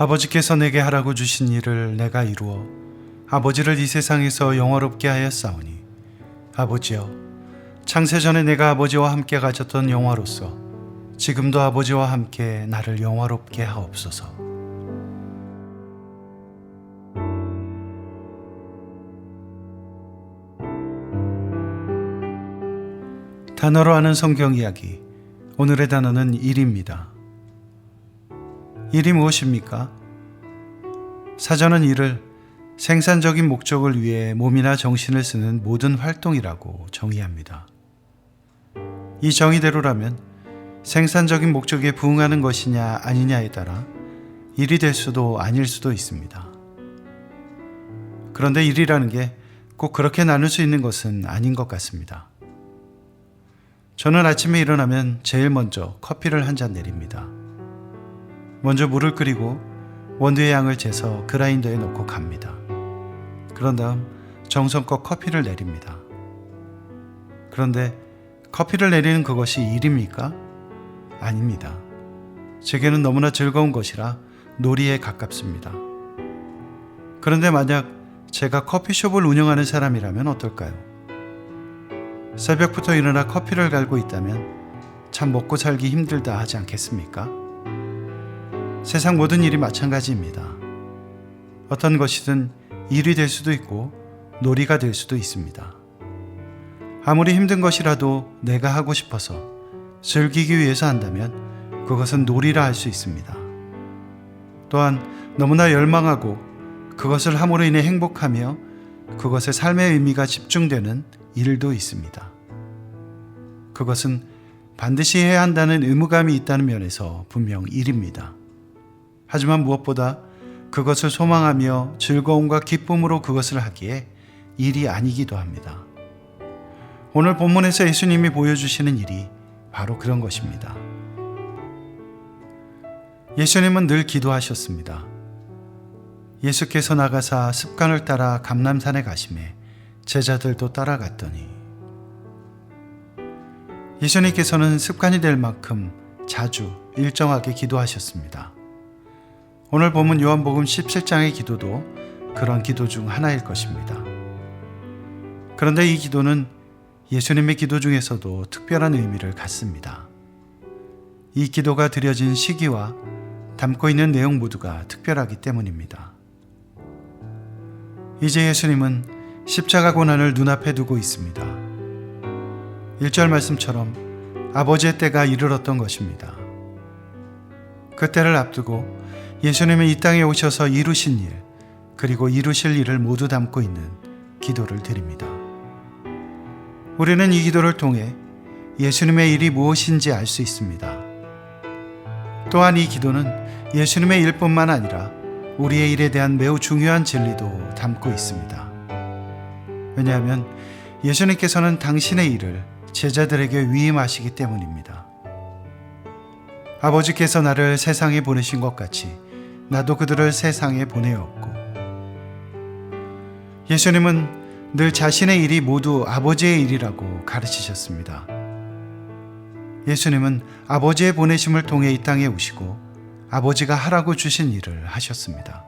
아버지께서 내게 하라고 주신 일을 내가 이루어 아버지를 이 세상에서 영화롭게 하였사오니 아버지여 창세전에 내가 아버지와 함께 가졌던 영화로서 지금도 아버지와 함께 나를 영화롭게 하옵소서. 단어로 하는 성경 이야기 오늘의 단어는 일입니다. 일이 무엇입니까? 사전은 일을 생산적인 목적을 위해 몸이나 정신을 쓰는 모든 활동이라고 정의합니다. 이 정의대로라면 생산적인 목적에 부응하는 것이냐 아니냐에 따라 일이 될 수도 아닐 수도 있습니다. 그런데 일이라는 게 꼭 그렇게 나눌 수 있는 것은 아닌 것 같습니다. 저는 아침에 일어나면 제일 먼저 커피를 한 잔 내립니다. 먼저 물을 끓이고 원두의 양을 재서 그라인더에 넣고 갑니다. 그런 다음 정성껏 커피를 내립니다. 그런데 커피를 내리는 그것이 일입니까? 아닙니다. 제게는 너무나 즐거운 것이라 놀이에 가깝습니다. 그런데 만약 제가 커피숍을 운영하는 사람이라면 어떨까요? 새벽부터 일어나 커피를 갈고 있다면 참 먹고 살기 힘들다 하지 않겠습니까? 세상 모든 일이 마찬가지입니다. 어떤 것이든 일이 될 수도 있고 놀이가 될 수도 있습니다. 아무리 힘든 것이라도 내가 하고 싶어서 즐기기 위해서 한다면 그것은 놀이라 할 수 있습니다. 또한 너무나 열망하고 그것을 함으로 인해 행복하며 그것의 삶의 의미가 집중되는 일도 있습니다. 그것은 반드시 해야 한다는 의무감이 있다는 면에서 분명 일입니다. 하지만 무엇보다 그것을 소망하며 즐거움과 기쁨으로 그것을 하기에 일이 아니기도 합니다. 오늘 본문에서 예수님이 보여주시는 일이 바로 그런 것입니다. 예수님은 늘 기도하셨습니다. 예수께서 나가사 습관을 따라 감남산에 가심에 제자들도 따라갔더니 예수님께서는 습관이 될 만큼 자주 일정하게 기도하셨습니다. 오늘 보면 요한복음 17장의 기도도 그런 기도 중 하나일 것입니다. 그런데 이 기도는 예수님의 기도 중에서도 특별한 의미를 갖습니다. 이 기도가 드려진 시기와 담고 있는 내용 모두가 특별하기 때문입니다. 이제 예수님은 십자가 고난을 눈앞에 두고 있습니다. 1절 말씀처럼 아버지의 때가 이르렀던 것입니다. 그 때를 앞두고 예수님은 이 땅에 오셔서 이루신 일, 그리고 이루실 일을 모두 담고 있는 기도를 드립니다. 우리는 이 기도를 통해 예수님의 일이 무엇인지 알 수 있습니다. 또한 이 기도는 예수님의 일뿐만 아니라 우리의 일에 대한 매우 중요한 진리도 담고 있습니다. 왜냐하면 예수님께서는 당신의 일을 제자들에게 위임하시기 때문입니다. 아버지께서 나를 세상에 보내신 것 같이 나도 그들을 세상에 보내었고 예수님은 늘 자신의 일이 모두 아버지의 일이라고 가르치셨습니다. 예수님은 아버지의 보내심을 통해 이 땅에 오시고 아버지가 하라고 주신 일을 하셨습니다.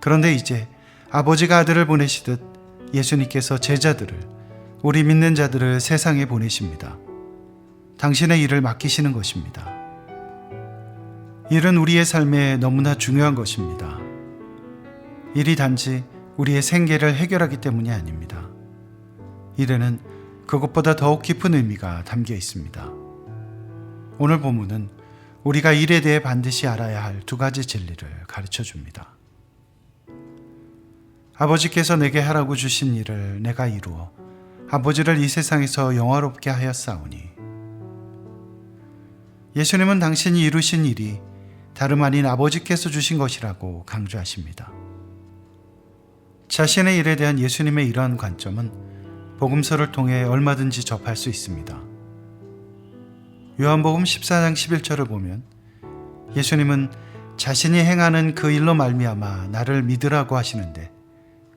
그런데 이제 아버지가 아들을 보내시듯 예수님께서 제자들을, 우리 믿는 자들을 세상에 보내십니다. 당신의 일을 맡기시는 것입니다. 일은 우리의 삶에 너무나 중요한 것입니다. 일이 단지 우리의 생계를 해결하기 때문이 아닙니다. 일에는 그것보다 더욱 깊은 의미가 담겨 있습니다. 오늘 본문은 우리가 일에 대해 반드시 알아야 할 두 가지 진리를 가르쳐 줍니다. 아버지께서 내게 하라고 주신 일을 내가 이루어 아버지를 이 세상에서 영화롭게 하였사오니 예수님은 당신이 이루신 일이 다름 아닌 아버지께서 주신 것이라고 강조하십니다. 자신의 일에 대한 예수님의 이러한 관점은 복음서를 통해 얼마든지 접할 수 있습니다. 요한복음 14장 11절을 보면 예수님은 자신이 행하는 그 일로 말미암아 나를 믿으라고 하시는데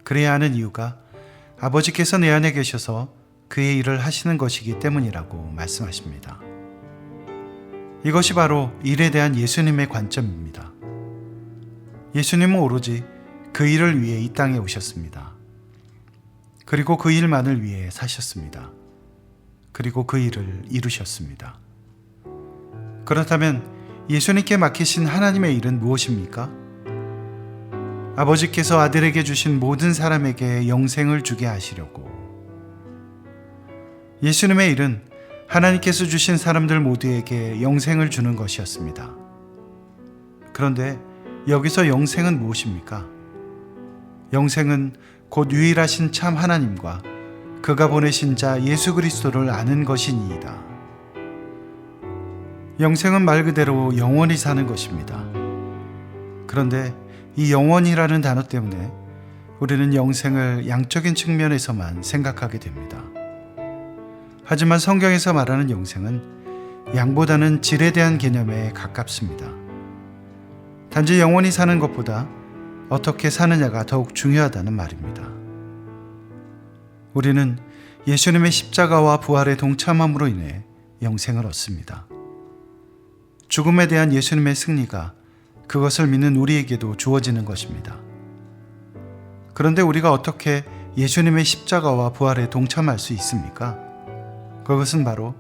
그래야 하는 이유가 아버지께서 내 안에 계셔서 그의 일을 하시는 것이기 때문이라고 말씀하십니다. 이것이 바로 일에 대한 예수님의 관점입니다. 예수님은 오로지 그 일을 위해 이 땅에 오셨습니다. 그리고 그 일만을 위해 사셨습니다. 그리고 그 일을 이루셨습니다. 그렇다면 예수님께 맡기신 하나님의 일은 무엇입니까? 아버지께서 아들에게 주신 모든 사람에게 영생을 주게 하시려고. 예수님의 일은 하나님께서 주신 사람들 모두에게 영생을 주는 것이었습니다. 그런데 여기서 영생은 무엇입니까? 영생은 곧 유일하신 참 하나님과 그가 보내신 자 예수 그리스도를 아는 것이니이다. 영생은 말 그대로 영원히 사는 것입니다. 그런데 이 영원이라는 단어 때문에 우리는 영생을 양적인 측면에서만 생각하게 됩니다. 하지만 성경에서 말하는 영생은 양보다는 질에 대한 개념에 가깝습니다. 단지 영원히 사는 것보다 어떻게 사느냐가 더욱 중요하다는 말입니다. 우리는 예수님의 십자가와 부활에 동참함으로 인해 영생을 얻습니다. 죽음에 대한 예수님의 승리가 그것을 믿는 우리에게도 주어지는 것입니다. 그런데 우리가 어떻게 예수님의 십자가와 부활에 동참할 수 있습니까? 그것은 바로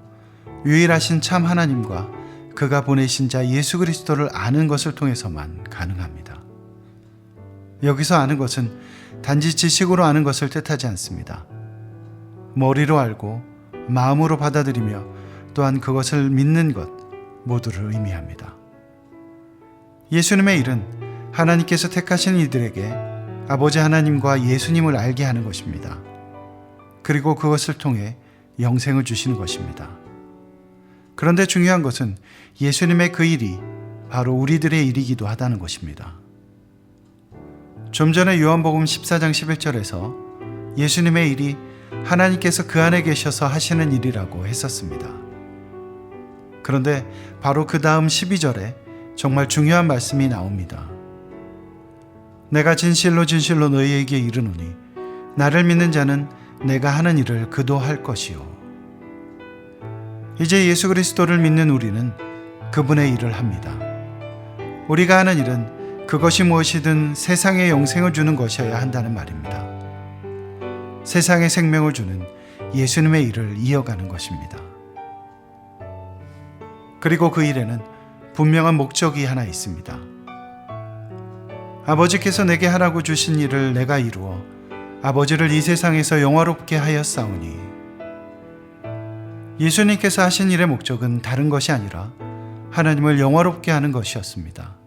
유일하신 참 하나님과 그가 보내신 자 예수 그리스도를 아는 것을 통해서만 가능합니다. 여기서 아는 것은 단지 지식으로 아는 것을 뜻하지 않습니다. 머리로 알고 마음으로 받아들이며 또한 그것을 믿는 것 모두를 의미합니다. 예수님의 일은 하나님께서 택하신 이들에게 아버지 하나님과 예수님을 알게 하는 것입니다. 그리고 그것을 통해 영생을 주시는 것입니다. 그런데 중요한 것은 예수님의 그 일이 바로 우리들의 일이기도 하다는 것입니다. 좀 전에 요한복음 14장 11절에서 예수님의 일이 하나님께서 그 안에 계셔서 하시는 일이라고 했었습니다. 그런데 바로 그 다음 12절에 정말 중요한 말씀이 나옵니다. 내가 진실로 진실로 너희에게 이르노니 나를 믿는 자는 내가 하는 일을 그도 할 것이요. 이제 예수 그리스도를 믿는 우리는 그분의 일을 합니다. 우리가 하는 일은 그것이 무엇이든 세상에 영생을 주는 것이어야 한다는 말입니다. 세상에 생명을 주는 예수님의 일을 이어가는 것입니다. 그리고 그 일에는 분명한 목적이 하나 있습니다. 아버지께서 내게 하라고 주신 일을 내가 이루어 아버지를 이 세상에서 영화롭게 하였사오니 예수님께서 하신 일의 목적은 다른 것이 아니라 하나님을 영화롭게 하는 것이었습니다.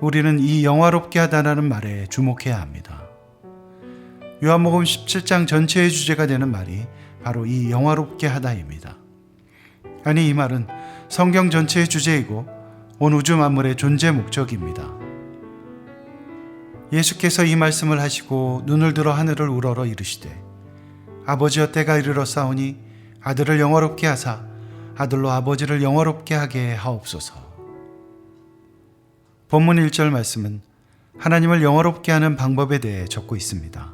우리는 이 영화롭게 하다라는 말에 주목해야 합니다. 요한복음 17장 전체의 주제가 되는 말이 바로 이 영화롭게 하다입니다. 아니 이 말은 성경 전체의 주제이고 온 우주 만물의 존재 목적입니다. 예수께서 이 말씀을 하시고 눈을 들어 하늘을 우러러 이르시되 아버지여 때가 이르러 싸우니 아들을 영화롭게 하사 아들로 아버지를 영화롭게 하게 하옵소서. 본문 1절 말씀은 하나님을 영화롭게 하는 방법에 대해 적고 있습니다.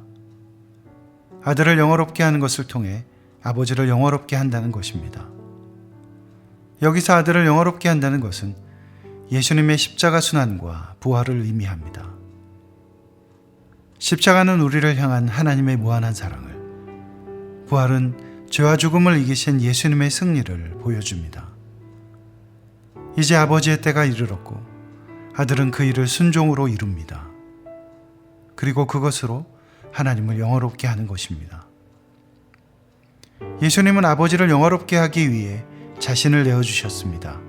아들을 영화롭게 하는 것을 통해 아버지를 영화롭게 한다는 것입니다. 여기서 아들을 영화롭게 한다는 것은 예수님의 십자가 순환과 부활을 의미합니다. 십자가는 우리를 향한 하나님의 무한한 사랑을, 부활은 죄와 죽음을 이기신 예수님의 승리를 보여줍니다. 이제 아버지의 때가 이르렀고 아들은 그 일을 순종으로 이룹니다. 그리고 그것으로 하나님을 영화롭게 하는 것입니다. 예수님은 아버지를 영화롭게 하기 위해 자신을 내어주셨습니다.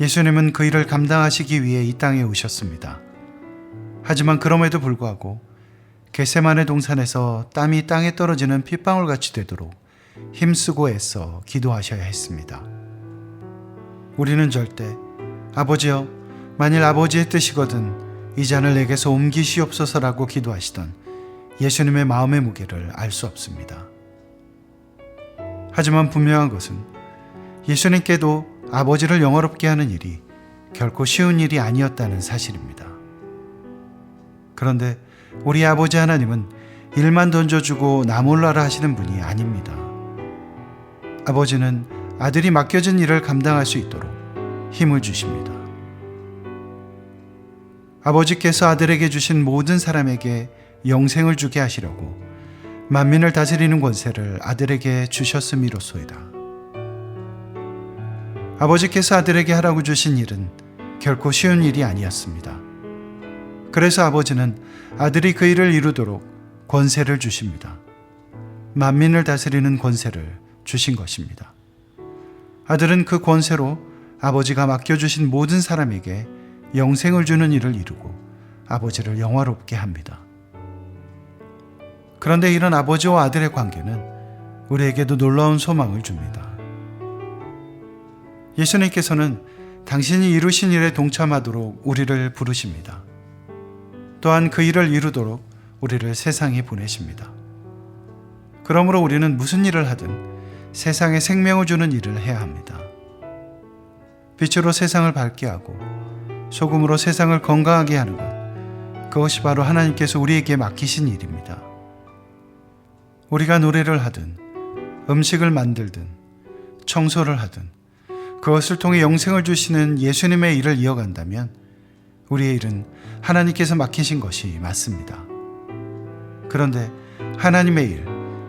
예수님은 그 일을 감당하시기 위해 이 땅에 오셨습니다. 하지만 그럼에도 불구하고 겟세만의 동산에서 땀이 땅에 떨어지는 핏방울 같이 되도록 힘쓰고 애써 기도하셔야 했습니다. 우리는 절대 아버지여, 만일 아버지의 뜻이거든 이 잔을 내게서 옮기시옵소서라고 기도하시던 예수님의 마음의 무게를 알 수 없습니다. 하지만 분명한 것은 예수님께도 아버지를 영화롭게 하는 일이 결코 쉬운 일이 아니었다는 사실입니다. 그런데 우리 아버지 하나님은 일만 던져주고 나 몰라라 하시는 분이 아닙니다. 아버지는 아들이 맡겨진 일을 감당할 수 있도록 힘을 주십니다. 아버지께서 아들에게 주신 모든 사람에게 영생을 주게 하시려고 만민을 다스리는 권세를 아들에게 주셨음이로소이다. 아버지께서 아들에게 하라고 주신 일은 결코 쉬운 일이 아니었습니다. 그래서 아버지는 아들이 그 일을 이루도록 권세를 주십니다. 만민을 다스리는 권세를 주신 것입니다. 아들은 그 권세로 아버지가 맡겨주신 모든 사람에게 영생을 주는 일을 이루고 아버지를 영화롭게 합니다. 그런데 이런 아버지와 아들의 관계는 우리에게도 놀라운 소망을 줍니다. 예수님께서는 당신이 이루신 일에 동참하도록 우리를 부르십니다. 또한 그 일을 이루도록 우리를 세상에 보내십니다. 그러므로 우리는 무슨 일을 하든 세상에 생명을 주는 일을 해야 합니다. 빛으로 세상을 밝게 하고 소금으로 세상을 건강하게 하는 것, 그것이 바로 하나님께서 우리에게 맡기신 일입니다. 우리가 노래를 하든, 음식을 만들든, 청소를 하든, 그것을 통해 영생을 주시는 예수님의 일을 이어간다면 우리의 일은 하나님께서 맡기신 것이 맞습니다. 그런데 하나님의 일,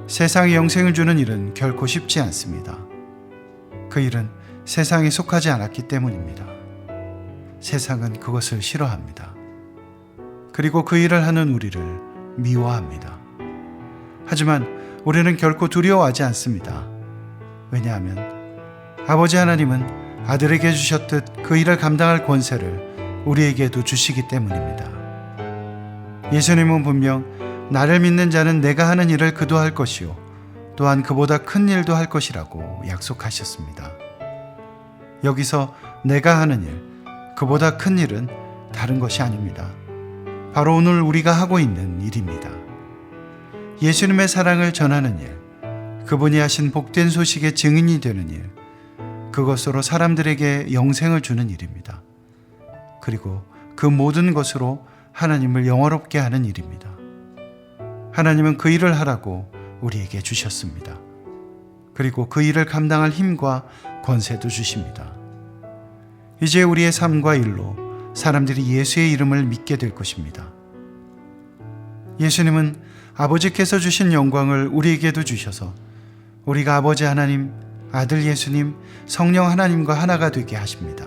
세상에 영생을 주는 일은 결코 쉽지 않습니다. 그 일은 세상에 속하지 않았기 때문입니다. 세상은 그것을 싫어합니다. 그리고 그 일을 하는 우리를 미워합니다. 하지만 우리는 결코 두려워하지 않습니다. 왜냐하면 아버지 하나님은 아들에게 주셨듯 그 일을 감당할 권세를 우리에게도 주시기 때문입니다. 예수님은 분명 나를 믿는 자는 내가 하는 일을 그도 할 것이요. 또한 그보다 큰 일도 할 것이라고 약속하셨습니다. 여기서 내가 하는 일, 그보다 큰 일은 다른 것이 아닙니다. 바로 오늘 우리가 하고 있는 일입니다. 예수님의 사랑을 전하는 일, 그분이 하신 복된 소식의 증인이 되는 일, 그것으로 사람들에게 영생을 주는 일입니다. 그리고 그 모든 것으로 하나님을 영화롭게 하는 일입니다. 하나님은 그 일을 하라고 우리에게 주셨습니다. 그리고 그 일을 감당할 힘과 권세도 주십니다. 이제 우리의 삶과 일로 사람들이 예수의 이름을 믿게 될 것입니다. 예수님은 아버지께서 주신 영광을 우리에게도 주셔서 우리가 아버지 하나님, 아들 예수님, 성령 하나님과 하나가 되게 하십니다.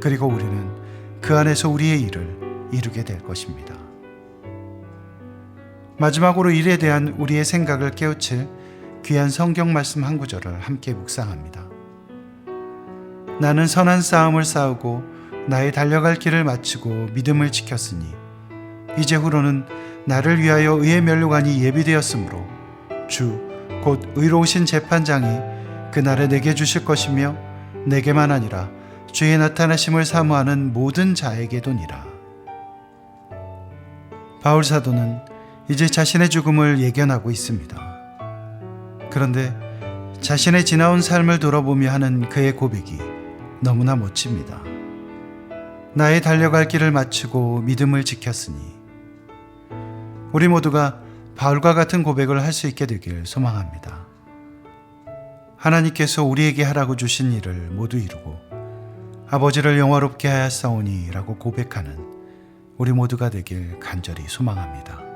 그리고 우리는 그 안에서 우리의 일을 이루게 될 것입니다. 마지막으로 일에 대한 우리의 생각을 깨우칠 귀한 성경 말씀 한 구절을 함께 묵상합니다. 나는 선한 싸움을 싸우고 나의 달려갈 길을 마치고 믿음을 지켰으니 이제 후로는 나를 위하여 의의 면류관이 예비되었으므로 주 곧 의로우신 재판장이 그날에 내게 주실 것이며 내게만 아니라 주의 나타나심을 사모하는 모든 자에게도니라. 바울 사도는 이제 자신의 죽음을 예견하고 있습니다. 그런데 자신의 지나온 삶을 돌아보며 하는 그의 고백이 너무나 멋집니다. 나의 달려갈 길을 마치고 믿음을 지켰으니 우리 모두가 바울과 같은 고백을 할 수 있게 되길 소망합니다. 하나님께서 우리에게 하라고 주신 일을 모두 이루고 아버지를 영화롭게 하였사오니라고 고백하는 우리 모두가 되길 간절히 소망합니다.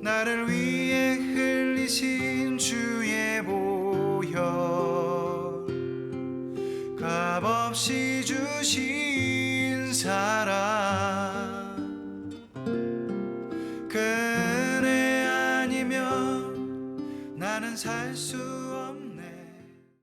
나를 위해 값없